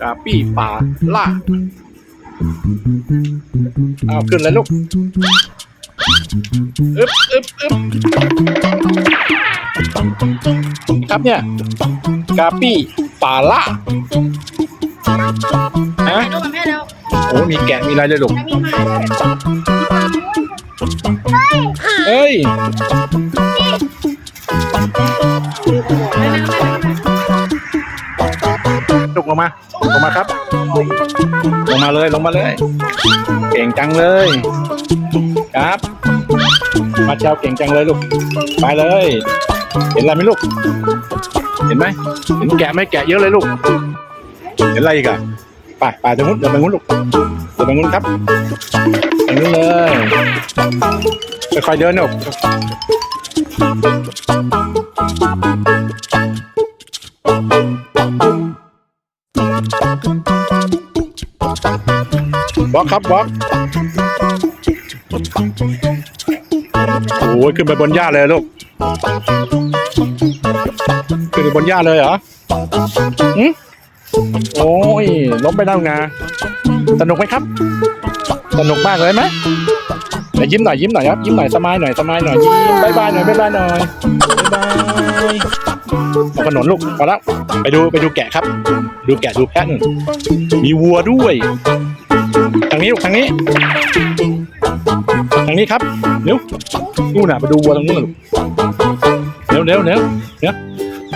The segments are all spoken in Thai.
กาปี้ป่าล่าเอาขึ้นเลยลูกอึ๊บอึ๊บอึ๊บครับเนี่ย กาปี้ป่าล่าฮะโอ้มีแกะมีอะไรเลยลูกมีมาด้วย เฮ้ยลงมาลงมาครับ ลงมาเลยลงมาเลย เก่งจังเลย ครับ มาเช้าเก่งจังเลยลูก ไปเลย เห็นอะไรไหมลูก เห็นไหมเห็นแกะไหมแกะเยอะเลยลูก เห็นอะไรอีกอะไปไปตรงนู้นเดินไปนู้นลูก เดินไปนู้นครับไปนู้นเลยค่อยๆเดินลูกบล็อกครับบล็อกโอ้ยขึ้นไปบนหญ้าเลยลูกขึ้นไปบนหญ้าเลยเหรอหืมโอ้ยล้มไปแล้วงา สนุกไหมครับ สนุกมากเลยไหมไหนยิ้มหน่อยยิ้มหน่อยครับยิ้มหน่อยสมายหน่อยสมายหน่อยยิ้มบายบายหน่อยบายบายหน่อยบายบายเอาขนมลูกพอแล้วไปดูไปดูแกะครับ ดูแกะดูแพะหนึ่งมีวัวด้วยทางนี้ลูกทางนี้ทางนี้ครับเร็วนู่นน่ะไปดูวัวตรงนู้นลูกเร็วเร็วเร็วเร็ว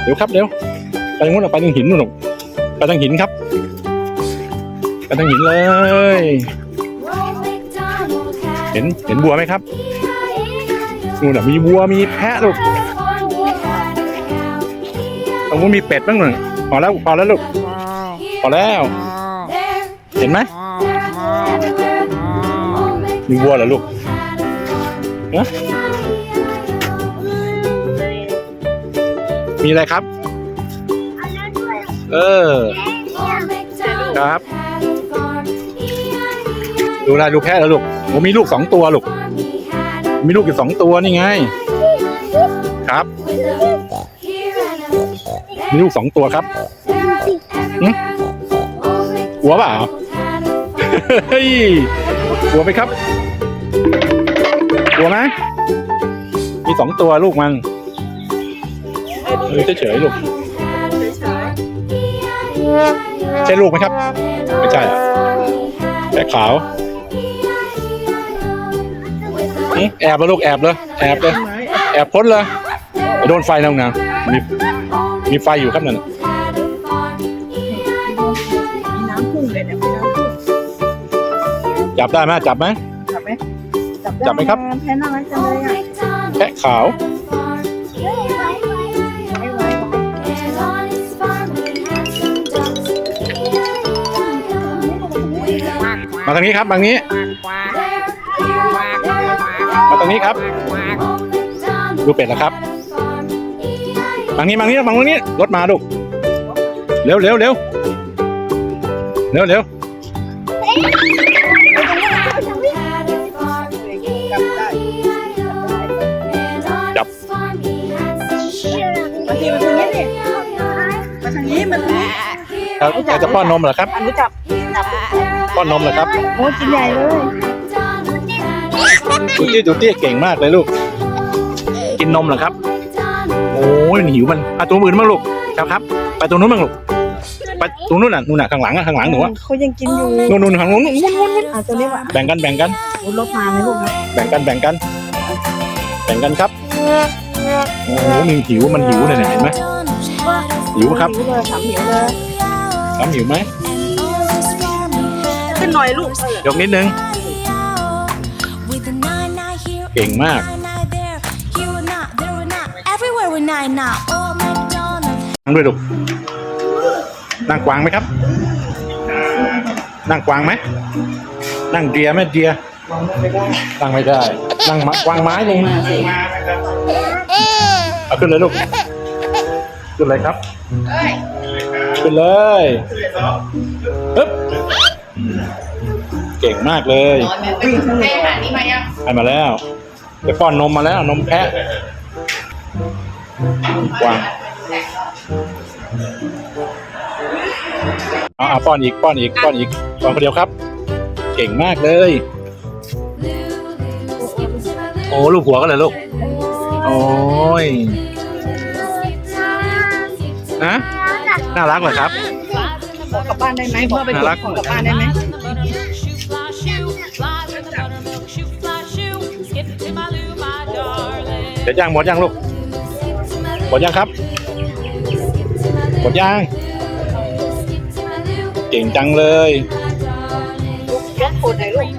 เร็วครับเร็วไปตรงนู้นไปทางหินนู่นลูกไปทางหินครับ ไปทางหินเลย เห็นเห็นวัวไหมครับนู่นน่ะมีวัวมีแพะลูกตรงนู้นมีเป็ดบ้างหนึ่งพอแล้วพอแล้วลูกพอแล้ว เห็นไหมมีวัวเหรอลูกฮะมีอะไรครับ เออ ครับ ดูอะไรดูแพะเหรอลูกผมมีลูกสองตัวลูก มีลูกอยู่สองตัวนี่ไง ครับ มีลูกสองตัวครับกลัวเปล่าเฮ้ยกลัวไหมครับกลัวไหมมีสองตัวลูกมันเออเฉยๆลูกใช่ลูกไหมครับ ไม่ใช่แพะขาว แอบแล้วลูกแอบเลยแอบเลยแอบพ้นเลยไปโดนไฟแล้วนะมีมีไฟอยู่ครับนั่นน่ะมีน้ำพุ่งเลยเนี่ยมีน้ำพุ่งจับได้ไหมจับไหมจับไหมจับไหมครับแพ้น่ารักจังเลยอะแพะขาวไม่ไหวมาทางนี้ครับมาทางนี้มาต รงนี้ครับ ดูเป็ดนะครับมางนี้มางนี้มาทางนี้รถมาลูเร็วเร็วเร็วเร็วเร็วจับได้มาทีมาทางนี้ดิมาทางนี้มาทางนี้ครับใครจะป้อนนมเหรอครับ อันนี้จับจับป้อนนมเหรอครับโอ้กินใหญ่เลย ดูตี้ดูตี้เก่งมากเลยลูก กินนมเหรอครับ โอ้ยมันหิวมันอะตัวอื่นบ้างลูกครับครับ ไปตรงนู้นบ้างลูก ไปตรงนู้นน่ะ นู่นน่ะข้างหลังอะข้างหลังหนูอะเขายังกินอยู่นู่นนู่นข้างนู้นนู่นนู่นนู่นอะตัวนี้ว่ะแบ่งกันแบ่งกันรถมาไหมลูกนะแบ่งกันแบ่งกัน แบ่งกันครับ โอ้โหมันหิวมันหิวเลยเนี่ยเห็นไหมหิวครับหิวเลยถามหิวเลยน้ำหิวไหมขึ้นหน่อยลูกยกนิดนึงเก่งมาก Everywhere with nine now. Old McDonald. นั่งด้วยลูกนั่งกวางไหมครับ นั่งกวางไหม นั่งเดียไหมเดียนั่งไม่ได้ นั่งมากวางไม้ลงมาเอาขึ้นเลยลูก ขึ้นเลยครับ ขึ้นเลยปึ๊บเก่งงมากเลยนอนแม่วิ่งข้างในอาหารนี่มายังไปมาแล้ว ไปป้อนนมมาแล้วนมแพะกวางเอาเอาป้อนอีกป้อนอีกป้อนอีกป้อนคนเดียวครับ เก่งมากเลย โอ้ลูกหัวกันเลยลูก โอ้ยนะน่ารักเหรอครับ ขอกลับบ้านได้ไหมพ่อไปน่ารักขอกลับบ้านได้ไหม ดี๋ยวย่างหมดย่างลูกหมดย่างครับหมดย่าง เก่งจังเลยยกคนไหนอยลูก